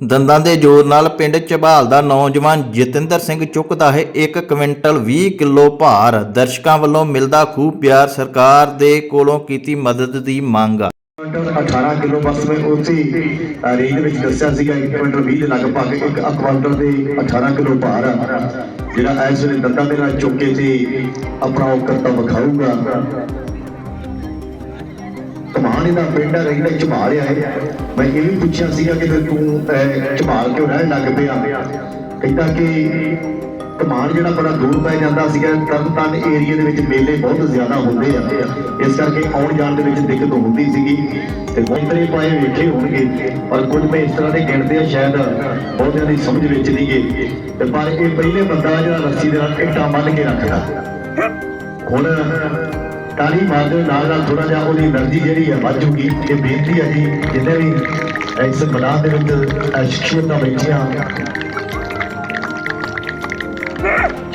ਦੰਦਾਂ ਦੇ ਜ਼ੋਰ ਨਾਲ ਪਿੰਡ ਝਬਾਲ ਦਾ ਨੌਜਵਾਨ ਜਤਿੰਦਰ ਸਿੰਘ ਚੁੱਕਦਾ ਹੈ। 1 ਕੁਇੰਟਲ 20 ਕਿਲੋ ਭਾਰ। ਦਰਸ਼ਕਾਂ ਵੱਲੋਂ ਮਿਲਦਾ ਖੂਬ ਪਿਆਰ ਸਰਕਾਰ ਦੇ ਕੋਲੋਂ ਕੀਤੀ ਮਦਦ ਦੀ ਮੰਗ। 18 ਕਿਲੋ ਬਸ ਮੈਂ ਉਸੇ ਰੇਂਜ ਵਿੱਚ ਦੱਸਿਆ ਸੀਗਾ 1 ਕੁਇੰਟਲ 20 ਦੇ ਲਗਭਗ ਇੱਕ ਕੁਇੰਟਲ ਦੇ 18 ਕਿਲੋ ਭਾਰ ਜਿਹੜਾ ਇਸ ਵੇਲੇ ਦੰਦਾਂ ਦੇ ਨਾਲ ਚੁੱਕ ਤੇ ਆਪਣਾ ਉਹ ਕਰਤਾ ਵਿਖਾਊਗਾ। ਕਮਾਨ ਇਹਦਾ ਪਿੰਡ ਹੈ ਰਹਿੰਦਾ ਝਮਾਲ ਆ ਮੈਂ ਇਹ ਵੀ ਪੁੱਛਿਆ ਸੀਗਾ ਕਿ ਫਿਰ ਤੂੰ ਝਮਾਲ ਕਿਉਂ ਰਹਿਣ ਲੱਗ ਪਿਆ? ਕਹਿੰਦਾ ਕਿ ਕਮਾਨ ਜਿਹੜਾ ਬੜਾ ਦੂਰ ਪੈ ਜਾਂਦਾ ਸੀਗਾ ਤਰਨਤਾਰਨ ਏਰੀਆ ਦੇ ਵਿੱਚ ਮੇਲੇ ਬਹੁਤ ਜ਼ਿਆਦਾ ਹੁੰਦੇ ਆ। ਇਸ ਕਰਕੇ ਆਉਣ ਜਾਣ ਦੇ ਵਿੱਚ ਦਿੱਕਤ ਹੁੰਦੀ ਸੀਗੀ ਤੇ ਬੰਦਰੇ ਪਾਏ ਵੇਖੇ ਹੋਣਗੇ। ਪਰ ਕੁਝ ਮੈਂ ਇਸ ਤਰ੍ਹਾਂ ਦੇ ਗਿਣਦੇ ਆ, ਸ਼ਾਇਦ ਬਹੁਤਿਆਂ ਦੀ ਸਮਝ ਵਿੱਚ ਨਹੀਂ ਗਏ ਤੇ ਪਰ ਇਹ ਪਹਿਲੇ ਬੰਦਾ ਜਿਹੜਾ ਰੱਸੀ ਦੇ ਨਾਲ ਇੱਟਾਂ ਬੰਨ ਕੇ ਰੱਖਦਾ। ਹੁਣ ਤਾਲੀ ਮਾਰਦੇ ਹੋ ਨਾਲ ਨਾਲ ਥੋੜਾ ਜਿਹਾ ਉਹਦੀ એનર્ਜੀ ਜਿਹੜੀ ਹੈ ਵੱਧ ਤੇ ਬੇਨਤੀ ਹੈ ਜੀ, ਜਿੰਨੇ ਵੀ ਇਸ ਮੈਦਾਨ ਦੇ ਵਿੱਚ ਸ਼ਖਸੀਅਤਾਂ ਬੈਠੀਆਂ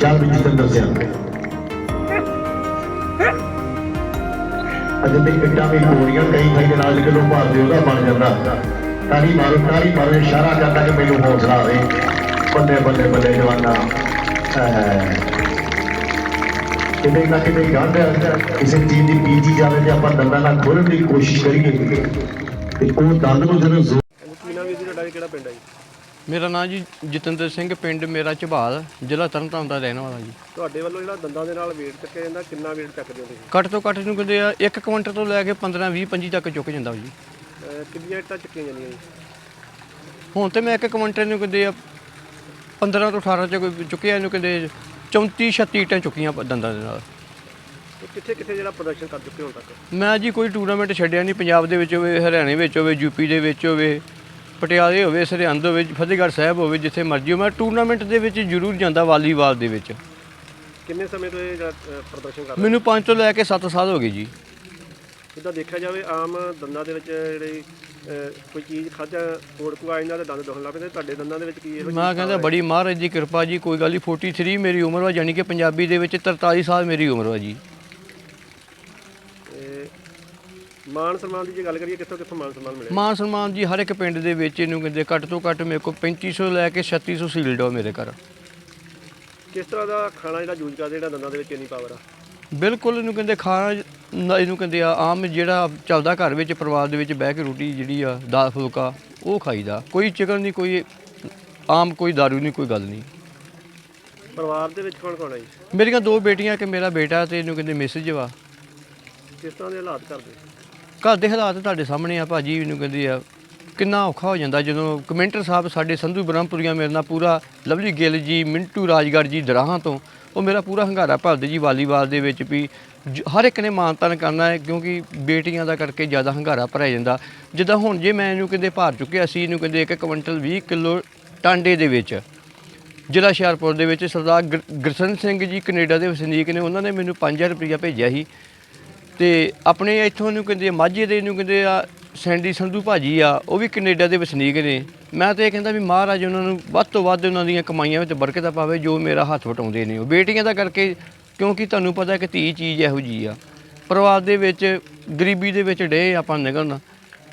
ਚੱਲ ਵੀ ਜਿੰਦਰ ਸਿੰਘ ਅਜੇ ਤੇ ਇੱਟਾਂ ਵੀ ਕੋੜੀਆਂ ਕਈ ਕਈ ਨਾਲ ਕਿਲੋ ਭਾਰ ਦੇ ਉਹਦਾ ਬਣ ਜਾਂਦਾ। ਤਾਲੀ ਮਾਰੋ ਤਾਲੀ ਮਾਰੋ, ਇਸ਼ਾਰਾ ਕਰਦਾ ਕਿ ਮੈਨੂੰ ਹੌਸਲਾ ਆਵੇ ਬੰਦੇ ਬੰਦੇ ਬੰਦੇ ਜਵਾਨਾ। ਕਿਤੇ ਨਾ ਕਿਤੇ ਗੰਢ ਕਿਸੇ ਚੀਜ਼ ਦੀ ਬੀਜੀ ਜਾਵੇ ਤੇ ਆਪਾਂ ਦੰਦਾਂ ਨਾਲ ਖੋਲਣ ਦੀ ਕੋਸ਼ਿਸ਼ ਕਰੀਏ। ਤੇ ਉਹ ਦੰਦ ਨੂੰ ਜਦੋਂ ਜ਼ੋਰ ਤੁਹਾਡਾ? ਕਿਹੜਾ ਪਿੰਡ ਹੈ ਜੀ? ਮੇਰਾ ਨਾਮ ਜੀ ਜਤਿੰਦਰ ਸਿੰਘ ਪਿੰਡ ਮੇਰਾ ਝਬਾਲ ਜ਼ਿਲ੍ਹਾ ਤਰਨਤਾਰਨ ਦਾ ਰਹਿਣ ਵਾਲਾ ਜੀ। ਤੁਹਾਡੇ ਵੱਲੋਂ ਜਿਹੜਾ ਦੰਦਾਂ ਦੇ ਨਾਲ weight ਚੱਕਿਆ ਜਾਂਦਾ ਕਿੰਨਾ weight ਚੱਕਦੇ ਹੋ ਤੁਸੀਂ? ਘੱਟ ਤੋਂ ਘੱਟ ਨੂੰ ਕਹਿੰਦੇ ਆ 1 ਕੁਇੰਟਲ ਤੋਂ ਲੈ ਕੇ 15 20 25 ਤੱਕ ਚੁੱਕ ਜਾਂਦਾ ਜੀ। ਅਹ ਕਿੰਨੀਆਂ ਇੱਟਾਂ ਚੱਕੀਆਂ ਜਾਂਦੀਆਂ ਜੀ? ਹੁਣ ਤੇ ਮੈਂ 1 ਕੁਇੰਟਲ ਨੂੰ ਕਹਿੰਦੇ ਆ 15 ਤੋਂ 18 ਚ ਚੁੱਕਿਆ ਇਹਨੂੰ ਕਹਿੰਦੇ 34 36 ਇੱਟਾਂ ਚੁੱਕੀਆਂ ਪ- ਦੰਦਾਂ ਦੇ ਨਾਲ। ਤੇ ਕਿੱਥੇ ਕਿੱਥੇ ਜਿਹੜਾ ਪ੍ਰਦਰਸ਼ਨ ਕਰ ਚੁੱਕੇ ਹੋ ਹੁਣ ਤੱਕ? ਮੈਂ ਜੀ ਕੋਈ ਟੂਰਨਾਮੈਂਟ ਛੱਡਿਆ ਨਹੀਂ। ਪੰਜਾਬ ਦੇ ਵਿੱਚ ਹੋਵੇ ਹਰਿਆਣੇ ਵਿੱਚ ਹੋਵੇ ਯੂਪੀ ਦੇ ਵਿੱਚ ਹੋਵੇ ਪਟਿਆਲੇ ਹੋਵੇ ਸਰਹੰਦ ਹੋਵੇ ਫਤਿਹਗੜ੍ਹ ਸਾਹਿਬ ਹੋਵੇ ਜਿੱਥੇ ਮਰਜ਼ੀ ਹੋਵੇ ਮੈਂ ਟੂਰਨਾਮੈਂਟ ਦੇ ਵਿੱਚ ਜ਼ਰੂਰ ਜਾਂਦਾ ਵਾਲੀਬਾਲ ਦੇ ਵਿੱਚ। ਕਿੰਨੇ ਸਮੇਂ ਤੋਂ ਇਹ ਜਿਹੜਾ, ਪ੍ਰਦਰਸ਼ਨ ਕਰ ਰਹੇ ਮੈਨੂੰ 5 ਤੋਂ ਲੈ ਕੇ 7 ਸਾਲ ਹੋ ਗਏ ਜੀ। ਜਿੱਦਾਂ ਦੇਖਿਆ ਜਾਵੇ ਆਮ ਦੰਦਾਂ ਦੇ ਵਿੱਚ ਜਿਹੜੀ ਕੋਈ ਚੀਜ਼ ਖਾਧਾ ਕੋੜ ਕੋ ਆ ਜਾਂਦਾ ਤੇ ਦੰਦ ਦੁਖਣ ਲੱਗ ਪੈਂਦੇ। ਤੁਹਾਡੇ ਦੰਦਾਂ ਦੇ ਵਿੱਚ ਕੀ ਇਹੋ ਮੈਂ ਕਹਿੰਦਾ ਬੜੀ ਮਹਾਰਾਜ ਦੀ ਕਿਰਪਾ ਜੀ ਕੋਈ ਗੱਲ ਨਹੀਂ 43 ਮੇਰੀ ਉਮਰ ਵਾ ਯਾਨੀ ਕਿ ਪੰਜਾਬੀ ਦੇ ਵਿੱਚ 43 ਸਾਲ ਮੇਰੀ ਉਮਰ ਵਾ ਜੀ। ਮਾਨ ਸਨਮਾਨ ਦੀ ਜੇ ਗੱਲ ਕਰੀਏ ਕਿੱਥੋਂ ਕਿੱਥੋਂ ਮਾਨ ਸਨਮਾਨ ਮਿਲਿਆ? ਮਾਨ ਸਨਮਾਨ ਜੀ ਹਰ ਇੱਕ ਪਿੰਡ ਦੇ ਵਿੱਚ ਇਹਨੂੰ ਕਹਿੰਦੇ ਘੱਟ ਤੋਂ ਘੱਟ ਮੇਰੇ ਕੋਲ 3500 ਲੈ ਕੇ 3600 ਸੀਲਡ ਆ ਮੇਰੇ ਘਰ। ਕਿਸ ਤਰ੍ਹਾਂ ਦਾ ਖਾਣਾ ਜਿਹੜਾ ਯੂਜ਼ ਕਰਦੇ ਜਿਹੜਾ ਦੰਦਾਂ ਦੇ ਵਿੱਚ ਇੰਨੀ ਪਾਵਰ ਆ? ਬਿਲਕੁਲ ਇਹਨੂੰ ਕਹਿੰਦੇ ਖਾਣਾ ਨਾ ਇਹਨੂੰ ਕਹਿੰਦੇ ਆ ਆਮ ਜਿਹੜਾ ਚੱਲਦਾ ਘਰ ਵਿੱਚ ਪਰਿਵਾਰ ਦੇ ਵਿੱਚ ਬਹਿ ਕੇ ਰੋਟੀ ਜਿਹੜੀ ਆ ਦਾਲ ਫੁਲਕਾ ਉਹ ਖਾਈਦਾ। ਕੋਈ ਚਿਕਨ ਨਹੀਂ ਕੋਈ ਆਮ ਕੋਈ ਦਾਰੂ ਨਹੀਂ ਕੋਈ ਗੱਲ ਨਹੀਂ। ਪਰਿਵਾਰ ਦੇ ਵਿੱਚ ਕੌਣ ਕੌਣ ਹੈ ਜੀ? ਮੇਰੀਆਂ ਦੋ ਬੇਟੀਆਂ ਕਿ ਮੇਰਾ ਬੇਟਾ ਤੇ ਇਹਨੂੰ ਕਹਿੰਦੇ ਮੈਸੇਜ ਵਾ। ਕਿਸ ਤਰ੍ਹਾਂ ਦੇ ਹਾਲਾਤ ਕਰਦੇ? ਘਰ ਦੇ ਹਾਲਾਤ ਤੁਹਾਡੇ ਸਾਹਮਣੇ ਆ ਭਾਜੀ ਇਹਨੂੰ ਕਹਿੰਦੇ ਆ ਕਿੰਨਾ ਔਖਾ ਹੋ ਜਾਂਦਾ ਜਦੋਂ ਕਮੈਂਟਰ ਸਾਹਿਬ ਸਾਡੇ ਸੰਧੂ ਬ੍ਰਹਮਪੁਰੀਆ ਮੇਰੇ ਨਾਲ ਪੂਰਾ ਲਵਲੀ ਗਿੱਲ ਜੀ ਮਿੰਟੂ ਰਾਜਗੜ੍ਹ ਜੀ ਦਰਾਹਾਂ ਤੋਂ ਉਹ ਮੇਰਾ ਪੂਰਾ ਹੰਗਾਰਾ ਭਰਦੇ ਜੀ ਵਾਲੀਬਾਲ ਦੇ ਵਿੱਚ ਵੀ। ਜ- ਹਰ ਇੱਕ ਨੇ ਮਾਨਤਾਨ ਕਰਨਾ ਹੈ ਕਿਉਂਕਿ ਬੇਟੀਆਂ ਦਾ ਕਰਕੇ ਜ਼ਿਆਦਾ ਹੰਗਾਰਾ ਭਰਿਆ ਜਾਂਦਾ। ਜਿੱਦਾਂ ਹੁਣ ਜੇ ਮੈਂ ਇਹਨੂੰ ਕਹਿੰਦੇ ਭਾਰ ਚੁੱਕਿਆ ਸੀ ਇਹਨੂੰ ਕਹਿੰਦੇ ਇੱਕ ਕੁਇੰਟਲ 20 ਕਿਲੋ ਟਾਂਡੇ ਦੇ ਵਿੱਚ। ਜ਼ਿਲ੍ਹਾ ਹੁਸ਼ਿਆਰਪੁਰ ਦੇ ਵਿੱਚ ਸਰਦਾਰ ਗੁਰ- ਗੁਰਸਨ ਸਿੰਘ ਜੀ ਕੈਨੇਡਾ ਦੇ ਵਸਨੀਕ ਨੇ ਉਹਨਾਂ ਨੇ ਮੈਨੂੰ 5000 ਰੁਪਇਆ ਭੇਜਿਆ ਸੀ। ਤੇ ਆਪਣੇ ਇੱਥੋਂ ਨੂੰ ਕਹਿੰਦੇ ਆ, ਮਾਝੇ ਦੇ ਨੂੰ ਕਹਿੰਦੇ ਆ ਸੈਂਡੀ ਸੰਧੂ ਭਾਜੀ ਆ, ਉਹ ਵੀ ਕੈਨੇਡਾ ਦੇ ਵਸਨੀਕ ਨੇ। ਮੈਂ ਤਾਂ ਇਹ ਕਹਿੰਦਾ ਵੀ ਮਹਾਰਾਜ ਉਹਨਾਂ ਨੂੰ ਵੱਧ ਤੋਂ ਵੱਧ ਉਹਨਾਂ ਦੀਆਂ ਕਮਾਈਆਂ ਵਿੱਚ ਬਰਕਤ ਪਾਵੇ, ਜੋ ਮੇਰਾ ਹੱਥ ਵਟਾਉਂਦੇ ਨੇ। ਉਹ ਬੇਟੀਆਂ ਦਾ ਕਰਕੇ, ਕਿਉਂਕਿ ਤੁਹਾਨੂੰ ਪਤਾ ਕਿ ਧੀ ਚੀਜ਼ ਇਹੋ ਜੀ ਆ। ਪਰਿਵਾਰ ਦੇ ਵਿੱਚ, ਗਰੀਬੀ ਦੇ ਵਿੱਚ ਡੇ ਆਪਾਂ ਨਿਕਲਣਾ,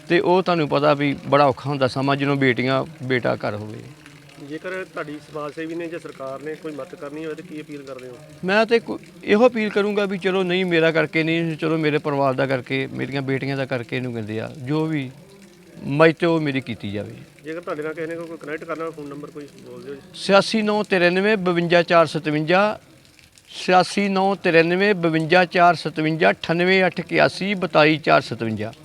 ਤੇ ਉਹ ਤੁਹਾਨੂੰ ਪਤਾ ਵੀ ਬੜਾ ਔਖਾ ਹੁੰਦਾ ਸਮਾਂ ਜਦੋਂ ਬੇਟੀਆਂ, ਬੇਟਾ ਘਰ ਹੋਵੇ। ਜੇਕਰ ਤੁਹਾਡੀ ਸਮਾਜ ਸੇਵੀ ਨੇ ਜਾਂ ਸਰਕਾਰ ਨੇ ਕੋਈ ਮਦਦ ਕਰਨੀ ਹੋਵੇ ਤਾਂ ਕੀ ਅਪੀਲ ਕਰਦੇ ਹੋ? ਮੈਂ ਤੇ ਕੋ- ਇਹੋ ਅਪੀਲ ਕਰੂੰਗਾ ਵੀ ਚਲੋ ਨਹੀਂ ਮੇਰਾ ਕਰਕੇ ਨਹੀਂ ਚਲੋ ਮੇਰੇ ਪਰਿਵਾਰ ਦਾ ਕਰਕੇ ਮੇਰੀਆਂ ਬੇਟੀਆਂ ਦਾ ਕਰਕੇ ਇਹਨੂੰ ਕਹਿੰਦੇ ਆ ਜੋ ਵੀ ਤੇ ਉਹ ਮੇਰੀ ਕੀਤੀ ਜਾਵੇ। ਜੇਕਰ ਤੁਹਾਡੇ ਨਾਲ ਕਿਸੇ ਨੇ ਕੋਈ ਕਨੈਕਟ ਕਰਨਾ ਹੋਵੇ ਫੋਨ ਨੰਬਰ ਕੋਈ ਬੋਲ ਦਿਓ ਜੀ। 8993 52457 8993 52457 98881 427